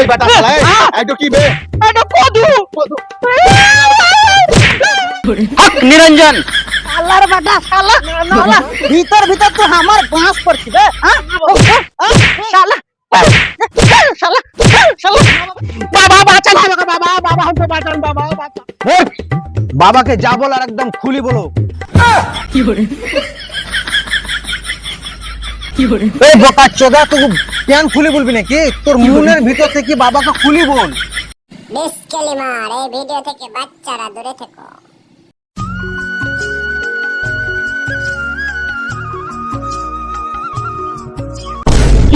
এই বেটা শালা এই, এইটো কি বে? এটা কদু কদু। হক নিরঞ্জন। বেটা শালা। ভিতর ভিতর তো আমার বাঁশ পড়ছি বে হ্যাঁ? শালা। শালা শালা। বাবা বাঁচান আমাকে বাবা বাবা আমাকে বাঁচান বাবা বাঁচান বাবাকে যা বলার একদম খুলি বলো। এই বোকা চোদা তোকে প্যান খুলি বলবি নাকি? তোর মনের ভিতর থেকে বাবাকে খুলি বল। ডিসক্লেমার এই ভিডিও থেকে বাচ্চারা দূরে থেকো।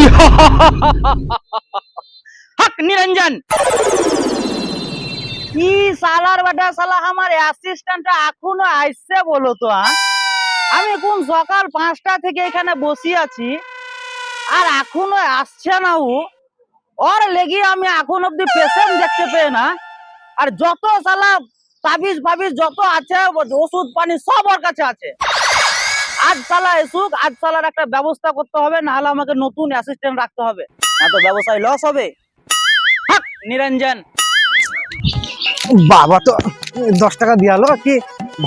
হক নিরঞ্জন! কি শালার বেটা শালা আমার অ্যাসিস্ট্যান্টটা এখনও আইসছে বলো তো হ্যাঁ? আমি কোন সকাল পাঁচটা থেকে এখানে বসে আছি। আর এখনও আসছে না ও। ওর লেগে আমি এখন অব্দি পেশেন্ট দেখতে পেয়ে না। আর যত সালা তাবিজ ফাবিজ যত আছে, ওষুধ পানি সব ওর কাছে আছে। আজ সালা এসুক, আজ শালার একটা ব্যবস্থা করতে হবে, নাহলে আমাকে নতুন অ্যাসিস্ট্যান্ট রাখতে হবে। না তো ব্যবসায় লস হবে। নিরঞ্জন। বাবা তো দশ টাকা দিয়ালো কি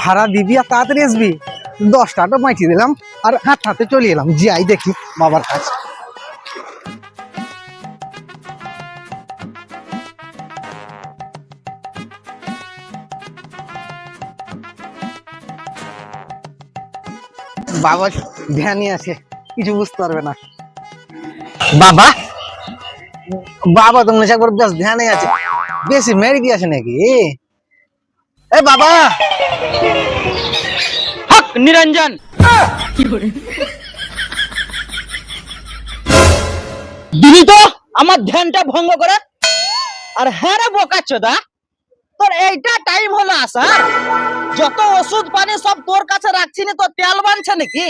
ভাড়া দিবি আর তাড়াতাড়ি আসবি? দশ টাকাটা মাইটি দিলাম আর হাত হাতে চলে এলাম। যাই দেখি বাবার কাছে বাবা ধ্যানই আছে কিছু বুঝতে পারবে না। বাবা? বাবা তো মনে একবার বেশ ধ্যানে আছে। বেশি মেরে দিয়েছে নাকি? এ বাবা! নিরঞ্জন। দিলি তো? আমার ধ্যানটা ভঙ্গ করে। আর হ্যাঁ রে বোকা চোদা তোর এইটা টাইম হলো আসার যত ওষুধ পানি সব তোর কাছে রাখছি না তোর তেল বানছে নাকি?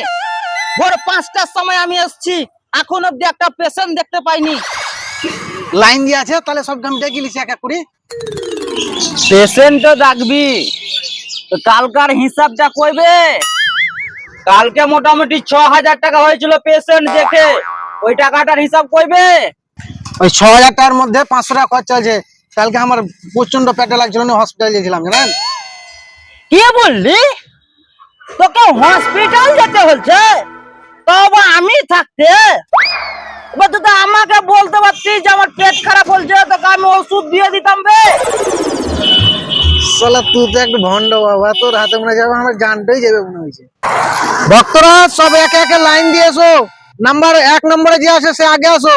ভোর পাঁচটার সময় আমি এসছি এখন অব্দি একটা পেশেন্ট দেখতে পাইনি। লাইন দিয়ে আছে তাহলে সব গাম ডেকে লিছি এক এক করে। পেশেন্ট তো ডাকবি। তো কালকার হিসাবটা কইবে? কালকে মোটামুটি ছ হাজার টাকা হয়েছিল পেশেন্ট দেখে। ওই টাকাটার হিসাব করবে? ওই ছ হাজার টাকার মধ্যে পাঁচশো টাকা খরচা আছে কালকে আমার প্রচণ্ড পেটে লাগছিল আমি হসপিটাল গিয়েছিলাম জানেন? কি বললি? তোকে হসপিটাল যেতে হচ্ছে? বাবা আমি থাকতে? এবার তুই আমাকে বলতে পারছিস যে আমার পেট খারাপ হচ্ছে তোকে আমি ওষুধ দিয়ে দিতাম বে। সালা তুই তো একটু ভন্ড বাবা তোর হাতে মনে যাবে আমার জানটাই যাবে মনে হয়েছে। ভক্তরা সব একে একে লাইন দিয়ে এসো নাম্বার এক নম্বরে যে আছে সে আগে আসো।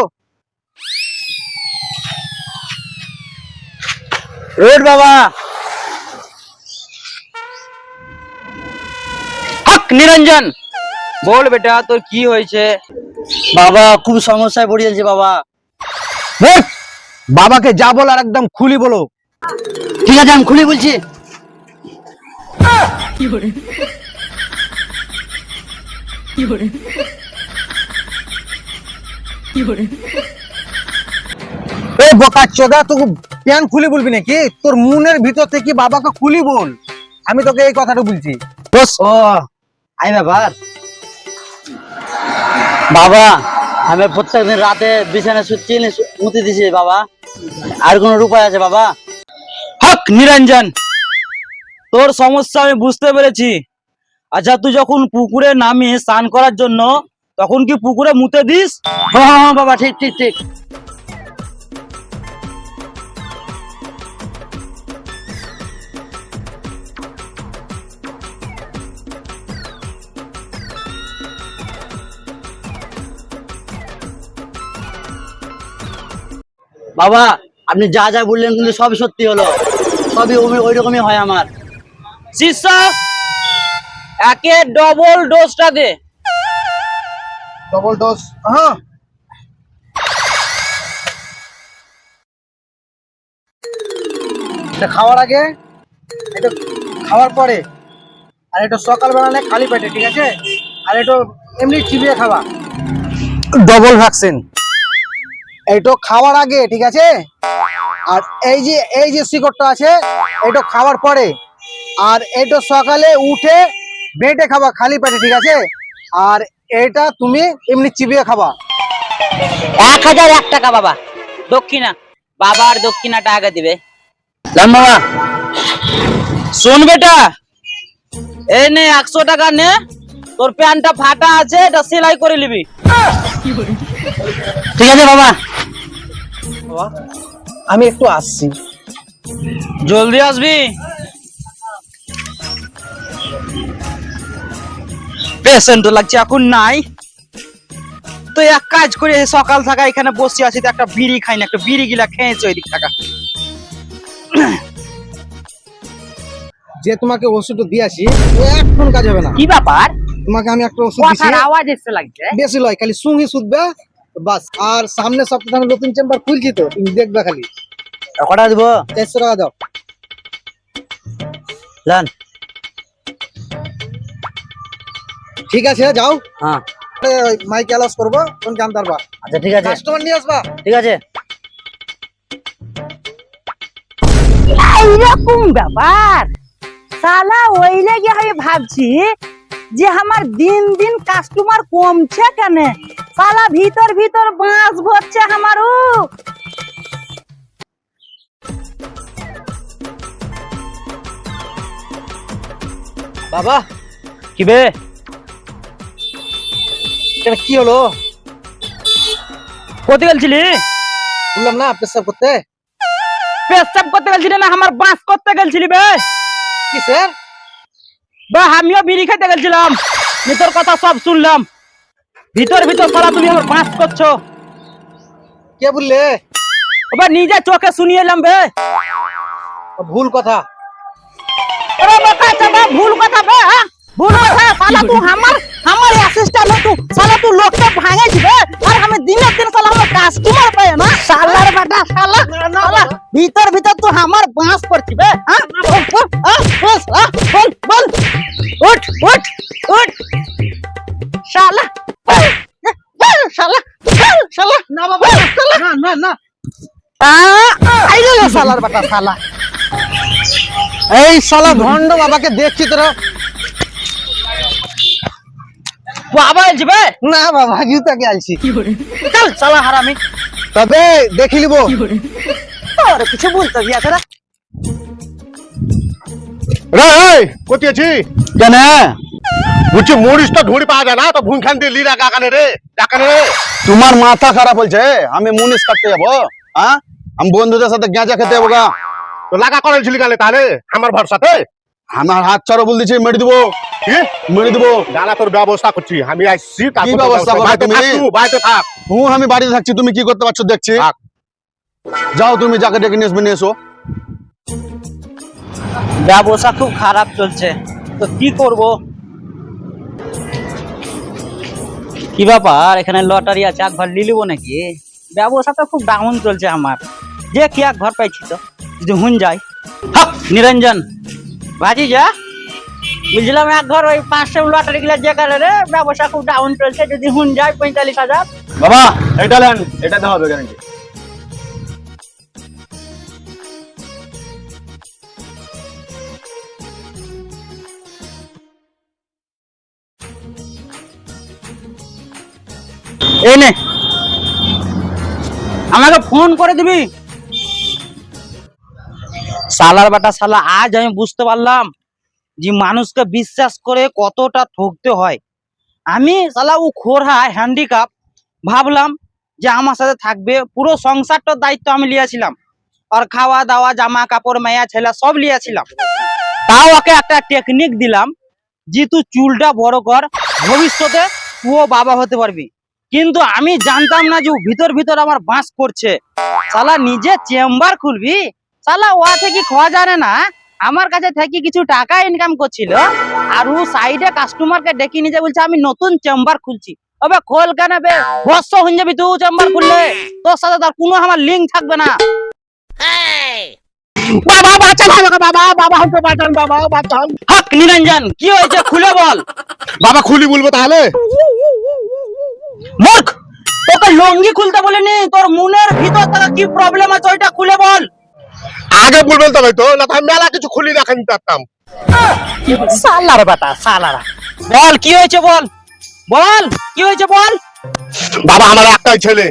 রোড বাবা। হক নিরঞ্জন। বল বেটা তোর কি হয়েছে? বাবা খুব সমস্যায় পড়ে যাচ্ছে বাবা। বাবাকে যা বল আর একদম খুলি বলো। ঠিক আছে আমি খুলি বলছি। এই বোকা চোদা তোকে প্যান খুলি বলবি নাকি? তোর মনের ভিতর থেকে বাবাকে খুলি বল। আমি তোকে এই কথাটা বলছি। বস। ও আই ব্যাপার। বাবা আমি প্রত্যেকদিন রাতে বিছানা শুচ্ছি মুতি দিছি বাবা। আর কোন উপায় আছে বাবা? হক নিরঞ্জন। তোর সমস্যা আমি বুঝতে পেরেছি। আচ্ছা তুই যখন পুকুরে নামি স্নান করার জন্য, তখন কি পুকুরে মুতে দিস? হ্যাঁ হ্যাঁ হ্যাঁ বাবা, ঠিক ঠিক ঠিক। বাবা, আপনি যা যা বললেন কিন্তু সবই সত্যি হলো। সবই ওই- রকমই হয় আমার। শিষ্য! একে ডবল ডোজটা দে। ডবল ডোজ হ্যাঁ এটা খাওয়ার আগে এটা খাওয়ার পরে আর এটা সকালবেলা নেই খালি পেটে ঠিক আছে? আর এটা এমনি চিবিয়ে খাওয়া। ডবল ভ্যাকসিন এইটা খাওয়ার আগে ঠিক আছে? আর এই যে এই যে শিকড়টা আছে এটা খাওয়ার পরে আর এটা সকালে উঠে বেটে খাবা খালি পেটে ঠিক আছে? আর এটা তুমি এমনি চিবিয়ে খাবা। এক হাজার এক টাকা বাবা। দক্ষিণা বাবার দক্ষিণাটা আগে দিবে। বাবা। শোন বেটা এই নে একশো টাকা নে। তোর প্যান্টটা ফাটা আছে এটা সেলাই করে নিবি। ঠিক আছে বাবা আমি একটু আসছি। জলদি আসবি? পেশেন্ট লাগছে এখন নাই। তো এক কাজ করে সকাল থাকা এখানে বসে আছি তো একটা বিড়ি খাই না একটা বিড়ি গিলা খেয়েছে ওই দিক থাকা। যে তোমাকে ওষুধটা দিয়েছি ও এখন কাজ হবে না। কি ব্যাপার? তোমাকে আমি একটা ওষুধ দিছি। কথার আওয়াজ এসে লাগছে। বেশি লয় খালি সুঙ্গি শুধবে বাস। আর সামনে সপ্তাহে আমি নতুন চেম্বার খুলছি তো তুমি দেখবে খালি। কটা দিব চারশো টাকা দাও। জান ঠিক আছে যাও। হ্যাঁ। মাইক অ্যালাউন্স করব তখন জানতে পারবা আচ্ছা ঠিক আছে। কাস্টমার নিয়ে আসবা। ঠিক আছে। এইরকম ব্যাপার? সালা ওই লেগে আমি ভাবছি যে আমার দিন দিন কাস্টমার কমছে কেন? সালা ভিতর ভিতর বাঁশ ভরছে আমারও। বাবা কি বে? কেন কি হলো কোথায় গেলছিলি বললাম না পেশাব করতে পেশাব করতে গেলছিলি না আমার বাস করতে গেলছিলি বে কি স্যার বা আমিও বিড়ি খেতে গেলছিলাম তোর কথা সব শুনলাম ভিতর ভিতর সারা তুমি আমার বাস করছো কে বললে আবার নিজে চোখে শুনিয়ে এলাম বে ভুল কথা আরে বাবা ভুল কথা বে ভুল কথা শালা তুই আমার আমার অ্যাসিস্ট্যান্ট তো শালা তো লোকটা ভাঙে দিবে আর আমি দিনের দিন শালা আমার কাস্টমার পায় না। শালার বেটা শালা শালা ভিতর ভিতর তো আমার বাঁশ পড়ছি বে বল বল উঠ উঠ উঠ। শালা এই শালা ভন্ড বাবাকে দেখছি তোরা। বাবা জিবে না বাবা গীতাকে আলছি চল সালা হারামি তবে দেখি কিছু বলতে রে এই কোথায় আছি কেন? বলছি মরিচ তো ধুড়ি পাওয়া যায় না তো ভুন খান দিয়ে লিরা কাকানে রে রে। তোমার মাথা খারাপ হয়েছে আমি মুনিশ কাটতে যাব হ্যাঁ আমি বন্ধুদের সাথে গেঁজা খেতে যাব গা। তো লাগা করেছিলি গালে তাহলে আমার ভরসাতে? আমার হাত ছাড়ো বল দিচ্ছি মেরে দিবো। কি মেরে দিবো। গালা তোর ব্যবস্থা করছি। আমি আসছি কি ব্যবস্থা করবে তুমি? বাড়িতে থাক। হুঁ আমি বাড়িতে থাকছি তুমি কি করতে পারছ দেখছি? যাও তুমি যাকে ডেকে নিয়ে আসবে নিয়ে এসো। ব্যবসা খুব খারাপ চলছে। তো কি করব? কি ব্যাপার? এখানে লটারি আছে এক ঘর লিলিব নাকি? ব্যবসা তো খুব ডাউন চলছে আমার। যে কি এক ঘর পাইছি তো যদি হুন যাই হক নিরঞ্জন। বাজি যা। বুঝলাম এক ঘর ওই পাঁচশো লটারি গুলা যে কারণে ব্যবসা খুব ডাউন চলছে যদি হুন যায় পঁয়তাল্লিশ হাজার। বাবা এটা নেন এটাতে হবে গ্যারান্টি এই নে। আমাকে ফোন করে দিবি? সালার বাটা সালা, আজ আমি বুঝতে পারলাম যে মানুষকে বিশ্বাস করে কতটা ঠকতে হয়। আমি সালা ও খোরহা হ্যান্ডিক্যাপ ভাবলাম যে আমার সাথে থাকবে, পুরো সংসারটার দায়িত্ব আমি লিয়েছিলাম। আর খাওয়া দাওয়া, জামা কাপড়, মেয়া ছেলা সব লিয়েছিলাম। তাও ওকে একটা টেকনিক দিলাম যে তুই চুলটা বড় কর, ভবিষ্যতে তুইও বাবা হতে পারবি। কিন্তু আমি জানতাম না যে ভিতর ভিতর আমার বাঁশ করছে। সালা নিজে চেম্বার খুলবি? সালা ওয়া থেকে খাওয়া জানে না? আমার কাছে থেকে কিছু টাকা ইনকাম করছিল আর ও সাইডে কাস্টমারকে ডেকে নিয়ে যায় বলছে আমি নতুন চেম্বার খুলছি। অবে খোল কেন বে? ভস্য হয়ে যাবি তুই চেম্বার খুললে। তোর সাথে তার কোনো আমার লিঙ্ক থাকবে না। বাবা বাঁচান আমাকে বাবা বাবা হয়তো বাঁচান বাবা বাঁচান। হক নিরঞ্জন কি হয়েছে? খুলে বল। বাবা খুলি বলব তাহলে? মূর্খ তোকে লঙ্গি খুলতে বলিনি তোর মনের ভিতর থেকে কি প্রবলেম আছে ওইটা খুলে বল। আগে বলবেন তবে তো না মেলা কিছু খুলি দেখান পারতাম সালার বেটা সালারা। বল কি হয়েছে বল? বল কি হয়েছে বল? বাবা আমার একটাই ছেলে।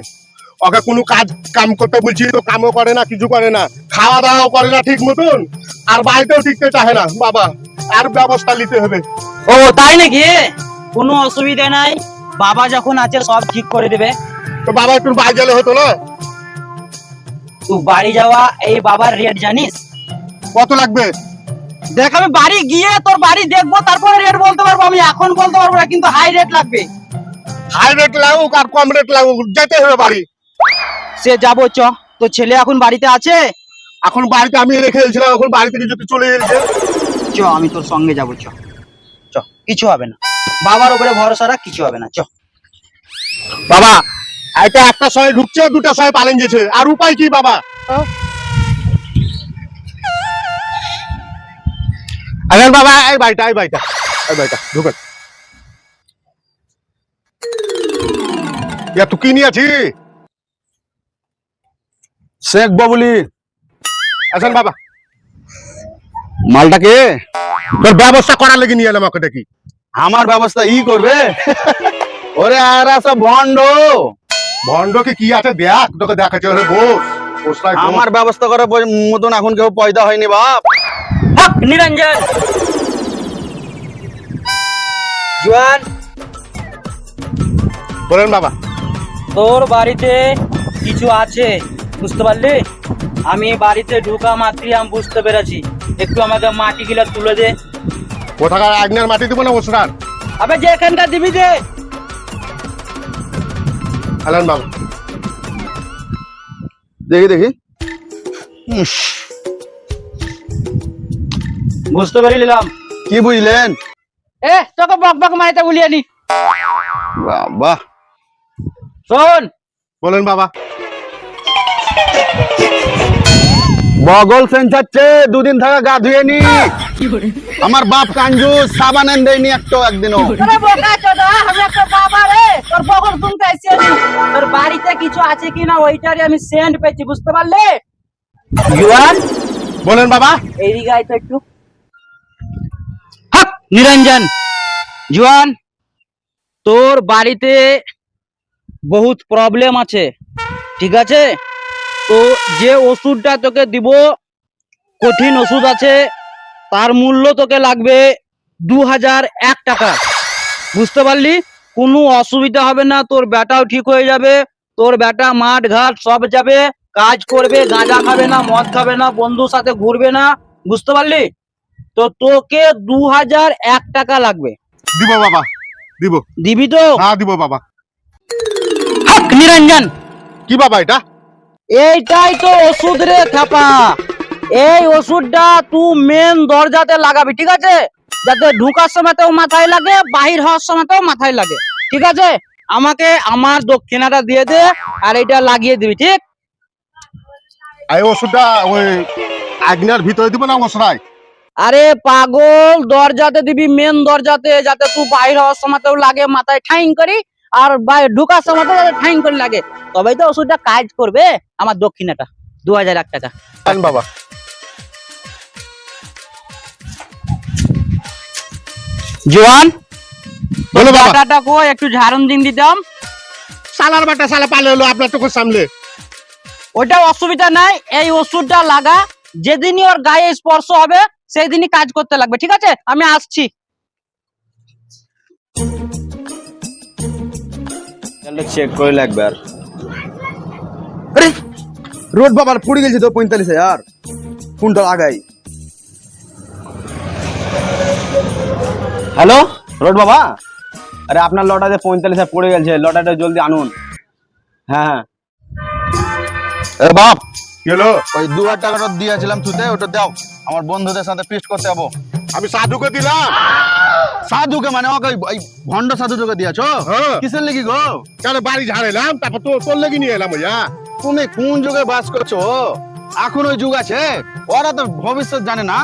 ওকে কোনো কাজ কাম করতে বলছি তো কামও করে না কিছু করে না। খাওয়া দাওয়াও করে না ঠিক মতন আর বাড়িতেও টিকতে চাহে না বাবা। আর ব্যবস্থা নিতে হবে। ও তাই নাকি? কোনো অসুবিধা নাই। বাবা যখন আছে সব ঠিক করে দেবে। তো বাবা একটু বাইরে গেলে হতো না? বাড়ি যাওয়া এই বাবার রেট জানিস? কত লাগবে? দেখ আমি বাড়ি গিয়ে তোর বাড়ি দেখব তারপরে রেট বলতে পারব আমি এখন বলতে পারব না কিন্তু হাই রেট লাগবে। হাই রেট লাগুক আর কম রেট লাগুক যেতে হবে বাড়ি। সে যাব চ। তো ছেলে এখন বাড়িতে আছে? এখন বাড়িতে আমি রেখে এসেছিলাম এখন বাড়ি থেকে যদি চলে এসেছে চ আমি তোর সঙ্গে যাব চ। চ। কিছু হবে না। বাবার উপরে ভরসা রাখ কিছু হবে না চ। বাবা এটা একটা সময় ঢুকছে দুটা সময় পালেন গেছে। আর উপায় কি বাবা? বাবা এই বাড়িটা এই বাড়িটা এই বাড়িটা ঢুকেন। ইয়া তুই কি নিয়েছি শেখ বাবুলি। আসেন বাবা। মালটাকে তোর ব্যবস্থা করার লেগে নিয়ে এলাম ওকে দেখি। আমার ব্যবস্থা ই করবে? ওরে আর সব ভণ্ড। ভণ্ডকে কি আছে দেখ? তোকে দেখাচ্ছে ওরে বস। আমার ব্যবস্থা করার পর- মতন এখন কেউ পয়দা হয়নি বাপ। হক নিরঞ্জন। জোয়ান বলেন বাবা। তোর বাড়িতে কিছু আছে বুঝতে পারলি? আমি বাড়িতে ঢুকা মাত্রই আমি বুঝতে পেরেছি। একটু আমাকে মাটি গুলা তুলে দে। কোথাকার আগনার মাটি দিব না বসরার আবে যে এখানকার দিবি দে বাবা। দেখি দেখি। বুঝতে পেরে নিলাম কি বুঝলেন? এ তোকে বক বক মাইতে বলিয়ে নি। বাহ শোন। বলেন বাবা। বগল সেন্সাচ্ছে দুদিন থাকা গা ধুয়ে নি। আমার বাপ কাঞ্জু সাবান এনে দেয়নি একটো একদিনও। তোরে বাড়িতে কিছু আছে কিনা ওইটারই আমি সেন্ড পেয়েছি বুঝতে পারলে? বলেন বাবা। এইদিকে আয় তো একটু। নিরঞ্জন। জুয়ান তোর বাড়িতে বহুত প্রবলেম আছে ঠিক আছে? তো যে ওষুধটা তোকে দিব কঠিন ওষুধ আছে তার মূল্য তোকে লাগবে দু হাজার এক টাকা। বুঝতে পারলি? কোনো অসুবিধা হবে না তোর ব্যাটাও ঠিক হয়ে যাবে তোর ব্যাটা মাঠ ঘাট সব যাবে কাজ করবে গাঁজা খাবে না মদ খাবে না বন্ধুর সাথে ঘুরবে না বুঝতে পারলি? তো তোকে দু হাজার এক টাকা লাগবে। দিব বাবা দিব। দিবি তো? হ্যাঁ দিব বাবা। নিরঞ্জন! কি বাবা এটা? এইটাই তো ওষুধ রে খাপা এই ওষুধটা তুই মেন দরজাতে লাগাবি ঠিক আছে? যাতে ঢুকার সময়তেও মাথায় লাগে বাহির হওয়ার সময়তেও মাথায় লাগে ঠিক আছে? আমাকে আমার দক্ষিণাটা দিয়ে দে আর এটা লাগিয়ে দিবি ঠিক? এই ওষুধটা ওই আগনার ভিতরে দিব না বসরায় আরে পাগল দরজাতে দিবি মেন দরজাতে যাতে তুই বাইর হওয়ার সময়তেও লাগে মাথায় ঠাইং করি আর ঢুকার সময়তেও যাতে ঠাইং করে লাগে। তবেই তো ওষুধটা কাজ করবে আমার দক্ষিণাটা দু হাজার এক টাকা। বাবা। জোয়ান? বলো বাবা। টাটাটা কো একটু ঝাড়ন দিন দিতাম। সালার বাটা সালা পালে হলো আপনার চোখের সামনে ওইটা অসুবিধা নাই এই ওষুধটা লাগা। যেদিনই ওর গায়ে স্পর্শ হবে সেই দিনই কাজ করতে লাগবে ঠিক আছে? আমি আসছি। চেক করে লাগবে আর। আরে রোড বাবার পড়ে গেছে তো পঁয়তাল্লিশ হাজার। কোনটা লাগাই? হ্যালো? রোড বাবা? আরে আপনার লটাতে পঁয়তাল্লিশ হাজার পড়ে গেছে লটাটা জলদি আনুন। হ্যাঁ হ্যাঁ। বাপ কি ওই দু হাজার টাকাটা দিয়েছিলাম তুতে ওটা দাও। আমার বন্ধুদের সাথে ফিস্ট করতে যাব। আমি সাধুকে দিলাম। সাধুকে মানে ওকে ওই ভণ্ড সাধু তোকে দিয়েছ? হ্যাঁ। কিসের লেগে গো? কেন বাড়ি ঝাড়েলাম তারপর তো তোর লেগে নিয়ে এলাম ভাইয়া তুমি কোন যুগে বাস করছ? এখন ওই যুগ আছে? ওরা তো ভবিষ্যৎ জানে না।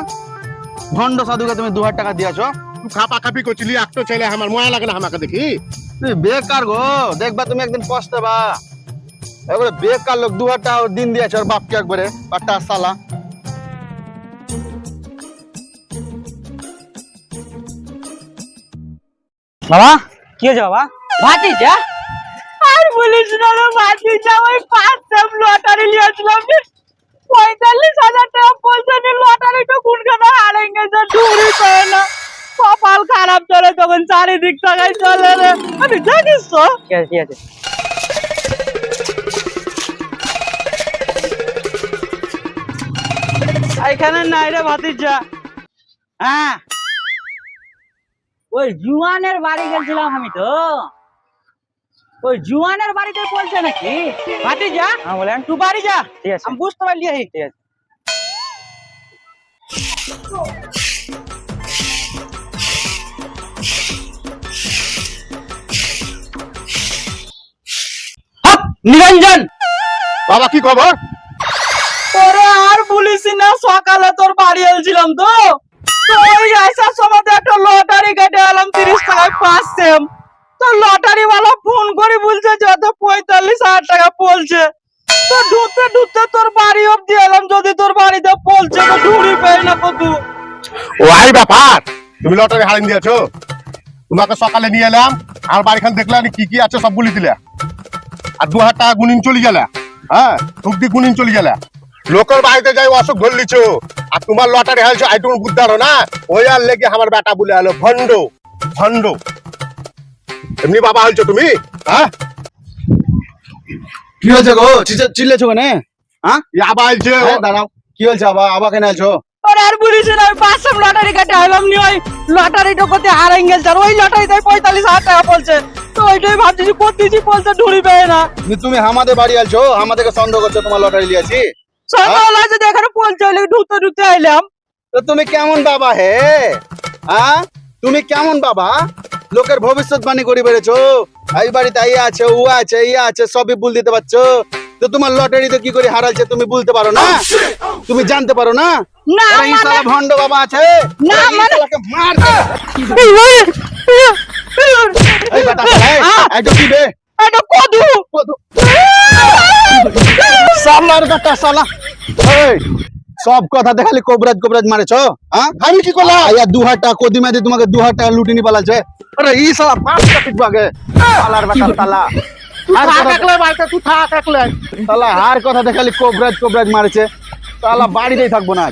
ভণ্ড সাধুকে তুমি দু হাজার টাকা দিয়েছ। তুই খাপা খাপি করছিলি একটা ছেলে আমার ময়া লাগে না আমাকে দেখি? তুই বেকার গো দেখবা তুমি একদিন পস্তাবা। এবারে বেকার লোক দু হাজার টাকা ওর দিন দিয়েছে ওর বাপকে একবারে পাট্টা সালা বাবা? কি হয়েছে বাবা? ভাতিজা আর আর বলিস না রে বাকি যাওয়াই পাঁচ সেম লটারি লিয়েছিলাম পঁয়তাল্লিশ হাজার টাকা পয়সা নিয়ে লটারিটা কোনখানে হারিয়ে গেছে ঢুড়ি পায় না। কপাল খারাপ চলে তখন চারিদিক টাকায় চলে রে। আমি জানিস তো। ঠিক আছে এখানে নাই রে ভাতিজা। হ্যাঁ। ওই জুয়ানের বাড়ি গেছিলাম আমি তো। ওই জুয়ানের বাড়িতে বলছে নাকি? ভাতি যা হ্যাঁ বলেন। তুই বাড়ি যা। ঠিক আছে। আমি বুঝতে পারলি। ঠিক আছে। নিরঞ্জন! বাবা কি খবর? ওরে আর বলিস না সকালে তোর বাড়ি এলছিলাম তো। ওই আসার সময় তো একটা লটারি কেটে এলাম তিরিশ টাকায় পাঁচ সেম। তো লটারি ওয়ালা ফোন করে বলছে যত পঁয়তাল্লিশ হাজার টাকা পড়ছে। তো ঢুকতে ঢুকতে তোর বাড়ি অব্দি এলাম যদি তোর বাড়িতে পড়ছে তো ঢুড়ি পেয়ে না কতু ওই ব্যাপার! তুমি লটারি হারিয়ে দিয়েছ। তোমাকে সকালে নিয়ে এলাম আর বাড়িখান দেখলে কি কি আছে সব বলে দিলে। আর দু হাজার টাকা গুনিন চলে গেলে হ্যাঁ? টুকদি গুনিন চলে গেলে। লোকের বাড়িতে যাই অসুখ ধরলিছ। আর তোমার লটারি আই তুমি পারো না? ওই আর লেগে আমার বেটা বলে আলো ভণ্ড। ভণ্ড। এমনি বাবা হয়েছো তুমি? হ্যাঁ? কি হয়েছে গো? চিল্লা- চিল্লেছো কেন? হ্যাঁ? ইয়াবা হয়েছে এ, দাঁড়াও। কি হয়েছে আবার আবার কেন আছো ওরে আর বলিস না ওই পাঁচ সেম লটারি কাটে এলাম নি ওই লটারিটা কোথায় হারাই গেছে। আর ওই লটারিতে পঁয়তাল্লিশ হাজার টাকা পড়ছে। তো ওইটাই ভাবছি করতেছি পড়ছে ঢুড়ি পেয়ে না। তুমি আমাদের বাড়ি আছো আমাদেরকে সন্দেহ করছ তোমার লটারি লিয়েছি এখানে হইলে ঢুকতে ঢুকতে আইলাম। তো তুমি কেমন বাবা হে? হ্যাঁ? তুমি কেমন বাবা? লোকের ভবিষ্যৎবাণী করে বেড়েছো। এই বাড়িতে ইয়ে আছে ও আছে এই আছে সবই বুল দিতে পারছ। তো তোমার লটারি তো কি করে হারালছে তুমি বলতে পারো না? তুমি জানতে পারো না? না, মানে- ভণ্ড বাবা আছে। না, মানে- মার। এই বেটা এই, একটু কি বে এটা কদু। সালার বেটা সালা এই সব কথা দেখালি কোবরাজ কোবরাজ মারেছো হ্যাঁ? আমি কি করলাম? আয়া দু হাজার টাকা কদি তোমাকে দু হাজার টাকা লুটিনি আরে ই সালা পাঁচটা পিটবো আগে? সালার বেটা সালা। আর কথা- দেখালি কোবরাজ কোবরাজ মারেছে। সালা বাড়িতেই থাকব না।